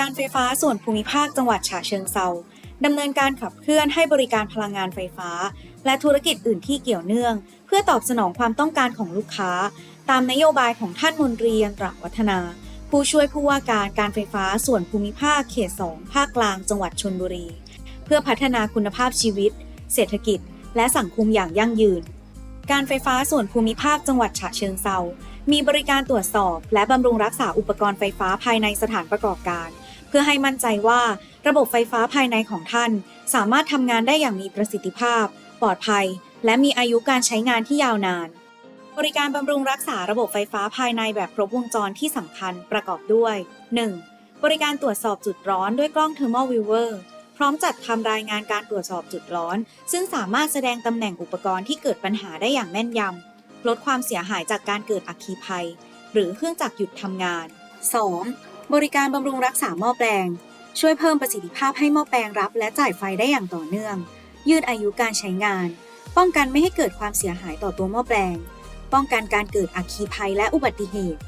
การไฟฟ้าส่วนภูมิภาคจังหวัดฉะเชิงเซาดำเนินการขับเคลื่อนให้บริการพลังงานไฟฟ้า และธุรกิจอื่นที่เกี่ยวเนื่อง เพื่อตอบสนองความต้องการของลูกค้า ตามนโยบายของท่านมนตรียันตรวัฒนา ผู้ช่วยผู้ว่าการการไฟฟ้าส่วนภูมิภาคเขต 2 ภาคกลางจังหวัดชนบุรี เพื่อพัฒนาคุณภาพชีวิต เศรษฐกิจ และสังคมอย่างยั่งยืน การไฟฟ้าส่วนภูมิภาคจังหวัดฉะเชิงเซามีบริการตรวจสอบ และบำรุงรักษาอุปกรณ์ไฟฟ้าภายในสถานประกอบการ เพื่อให้มั่นใจว่าระบบไฟฟ้าภายในของท่าน สามารถทำงานได้อย่างมีประสิทธิภาพ ปลอดภัย และมีอายุการใช้งานที่ยาวนาน บริการบำรุงรักษาระบบไฟฟ้าภายในแบบครบวงจรที่สำคัญประกอบด้วย 1. บริการตรวจสอบจุดร้อนด้วยกล้อง Thermal Viewer พร้อมจัดทำรายงานการตรวจสอบจุดร้อน ซึ่งสามารถแสดงตำแหน่งอุปกรณ์ที่เกิดปัญหาได้อย่างแม่นยำลดความเสียหายจากการเกิดอัคคีภัย หรือเครื่องจักรหยุดทำงาน 2. บริการบำรุงรักษาหม้อแปลง ช่วยเพิ่มประสิทธิภาพให้หม้อแปลงรับ และจ่ายไฟได้อย่างต่อเนื่อง ยืดอายุการใช้งาน ป้องกันไม่ให้เกิดความเสียหายต่อตัวหม้อแปลง ป้องกันการเกิดอัคคีภัยและอุบัติเหตุ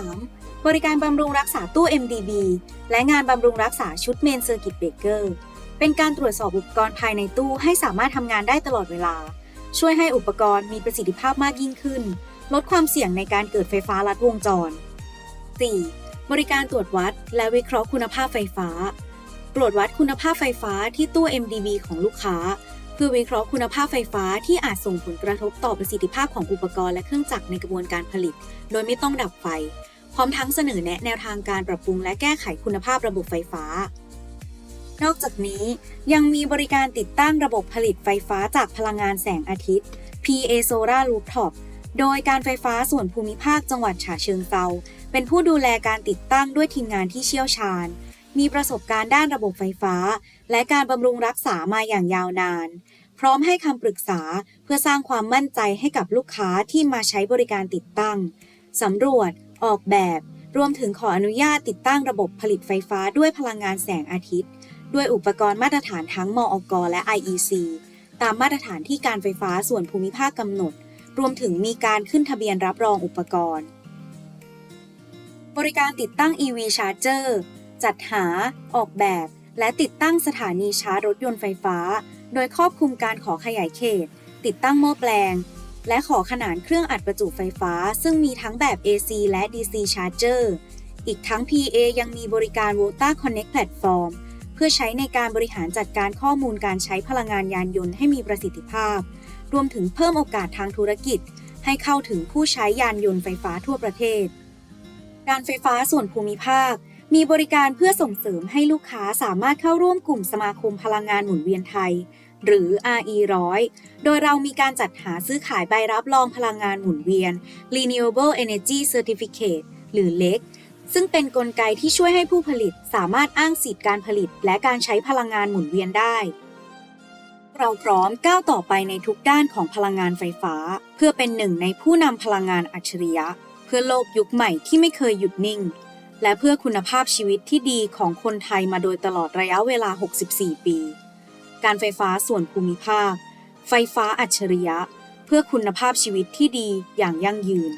3. บริการบำรุงรักษาตู้ MDB และงานบำรุงรักษาชุดเมนเซอร์กิตเบเกอร์เป็นการตรวจสอบอุปกรณ์ภายในตู้ให้สามารถทำงานได้ตลอดเวลา ช่วยให้อุปกรณ์มีประสิทธิภาพมากยิ่งขึ้น ลดความเสี่ยงในการเกิดไฟฟ้าลัดวงจร 4. บริการตรวจวัดและวิเคราะห์คุณภาพไฟฟ้า ตรวจวัดคุณภาพไฟฟ้าที่ตู้ MDB ของลูกค้า เพื่อวิเคราะห์คุณภาพไฟฟ้าที่อาจส่งผลกระทบต่อประสิทธิภาพของอุปกรณ์และเครื่องจักรในกระบวนการผลิต โดยไม่ต้องดับไฟ พร้อมทั้งเสนอแนะแนวทางการปรับปรุงและแก้ไขคุณภาพระบบไฟฟ้า นอกจากนี้ยังมีบริการติดตั้งระบบผลิตไฟฟ้าจากพลังงานแสงอาทิตย์ PA Solar Rooftop โดยการไฟฟ้าส่วนภูมิภาคจังหวัดฉะเชิงเซาเป็นผู้ดูแลการติดตั้งด้วยทีมงานที่เชี่ยวชาญ มีประสบการณ์ด้านระบบไฟฟ้า และการบำรุงรักษามาอย่างยาวนาน พร้อมให้คำปรึกษาเพื่อสร้างความมั่นใจให้กับลูกค้าที่มาใช้บริการติดตั้งสำรวจ ออกแบบ รวมถึงขออนุญาตติดตั้งระบบผลิตไฟฟ้าด้วยพลังงานแสงอาทิตย์ ด้วยอุปกรณ์มาตรฐานทั้งมอกและ IEC ตามมาตรฐานที่การไฟฟ้าส่วนภูมิภาคกำหนด รวมถึงมีการขึ้นทะเบียนรับรองอุปกรณ์ บริการติดตั้ง EV Charger จัดหา ออกแบบ และติดตั้งสถานีชาร์จรถยนต์ไฟฟ้า โดยครอบคลุมการขอขยายเขต ติดตั้งหม้อแปลง และขอขนานเครื่องอัดประจุไฟฟ้า ซึ่งมีทั้งแบบ AC และ DC Charger อีกทั้ง PA ยังมีบริการ Volta Connect Platform เพื่อใช้ในการบริหารจัดการข้อมูลการใช้พลังงานยานยนต์ให้มีประสิทธิภาพ รวมถึงเพิ่มโอกาสทางธุรกิจ ให้เข้าถึงผู้ใช้ยานยนต์ไฟฟ้าทั่วประเทศ การไฟฟ้าส่วนภูมิภาค มีบริการเพื่อส่งเสริมให้ลูกค้าสามารถเข้าร่วมกลุ่มสมาคมพลังงานหมุนเวียนไทย หรือ RE 100 โดยเรามีการจัดหาซื้อขายใบรับรองพลังงานหมุนเวียน Renewable Energy Certificate หรือ LEC ซึ่งเป็นนกลไกที่ช่วยให้ผู้ผลิตสามารถอ้างสิทธิการผลิต และการใช้พลังงานหมุนเวียนได้ เราพร้อมก้าวต่อไปในทุกด้านของพลังงานไฟฟ้า เพื่อเป็นหนึ่งในผู้นำพลังงานอัจฉริยะ เพื่อโลกยุคใหม่ที่ไม่เคยหยุดนิ่ง และเพื่อคุณภาพชีวิตที่ดีของคนไทยมาโดยตลอดระยะเวลา 64 ปี การไฟฟ้าส่วนภูมิภาค ไฟฟ้าอัจฉริยะ เพื่อคุณภาพชีวิตที่ดีอย่างยั่งยืน